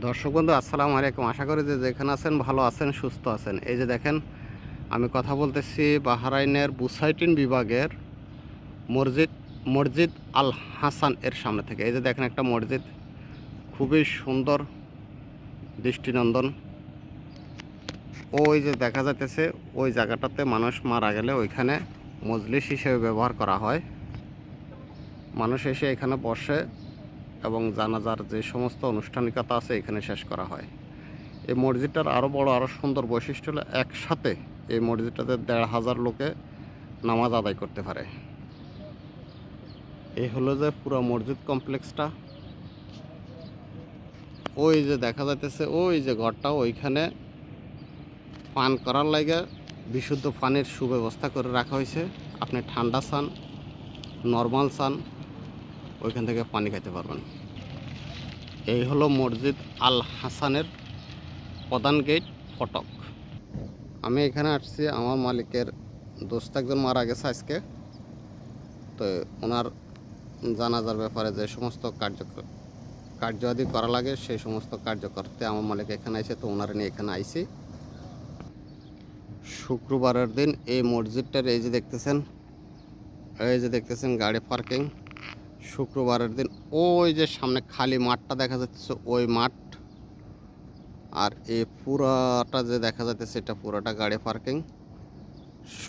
দর্শক বন্ধু, আসসালামু আলাইকুম। আশা করি যে যেখানে আছেন, ভালো আছেন, সুস্থ আছেন। এই যে দেখেন, আমি কথা বলতেছি বাহারাইনের বুসাইটিন বিভাগের মসজিদ মসজিদ আল হাসান এর সামনে থেকে। এই যে দেখেন একটা মসজিদ, খুবই সুন্দর দৃষ্টিনন্দন। ওই যে দেখা যাইতেছে, ওই জায়গাটাতে মানুষ মারা গেলে ওইখানে মজলিস হিসেবে ব্যবহার করা হয়। মানুষ এসে এখানে বসে এবং জানাজার যে সমস্ত আনুষ্ঠানিকতা আছে এখানে শেষ করা হয়। এই মসজিদটার আরও বড় আরও সুন্দর বৈশিষ্ট্য হলো একসাথে এই মসজিদটাতে দেড় হাজার লোকে নামাজ আদায় করতে পারে। এই হলো যে পুরো মসজিদ কমপ্লেক্সটা। ওই যে দেখা যাইতেছে, ওই যে ঘরটা, ওইখানে পান করার লাগে বিশুদ্ধ পানির সুব্যবস্থা করে রাখা হয়েছে আপনি ঠান্ডা চান, নর্মাল চান ওইখান থেকে পানি খাইতে পারবেন। এই হলো মসজিদ আল হাসানের প্রধান গেট, ফটক। আমি এখানে আসছি, আমার মালিকের দোস্ত একজন মারা গেছে আজকে। তো ওনার জানাজার ব্যাপারে যে সমস্ত কার্য কার্য আদি করা লাগে, সেই সমস্ত কার্য করতে আমার মালিক এখানে আইছে তো ওনার নিয়ে এখানে আইছি। শুক্রবারের দিন এই মসজিদটার এই যে দেখতেছেন, এই যে দেখতেছেন গাড়ি পার্কিং। শুক্রবারের দিন ওই যে সামনে খালি মাঠটা দেখা যাচ্ছে, ওই মাঠ। আর এই পুরাটা যে দেখা যাচ্ছে এটা পুরাটা গাড়ি পার্কিং।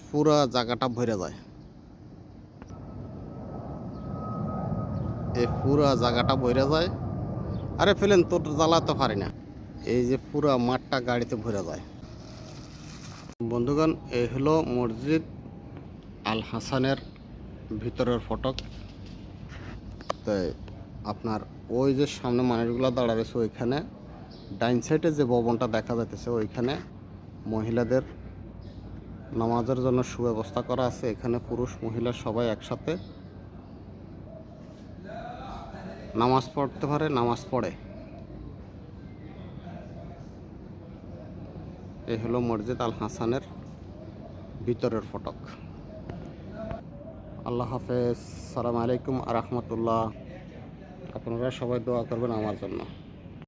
পুরা জায়গাটা ভরে যায়। এই পুরা জায়গাটা ভরে যায়। আরে ফেলেন তোর জ্বালাতে পারি না। এই যে পুরা মাঠটা গাড়িতে ভরে যায়। বন্ধুগণ, এই হলো মসজিদ আল হাসানের ভিতরের ফটক। তাই আপনার ওই যে সামনে মানুষগুলো দাঁড়া রয়েছে ওইখানে, ডাইন সাইডে যে ভবনটা দেখা যাইতেছে ওইখানে মহিলাদের নামাজের জন্য সুব্যবস্থা করা আছে। এখানে পুরুষ, মহিলা সবাই একসাথে নামাজ পড়তে পারে, নামাজ পড়ে। এই হলো মসজিদ আল হাসানের ভিতরের ফটক। আল্লাহ হাফেজ। সালাম আলাইকুম আ রহমতুল্লাহ। আপনারা সবাই দোয়া করবেন আমার জন্য।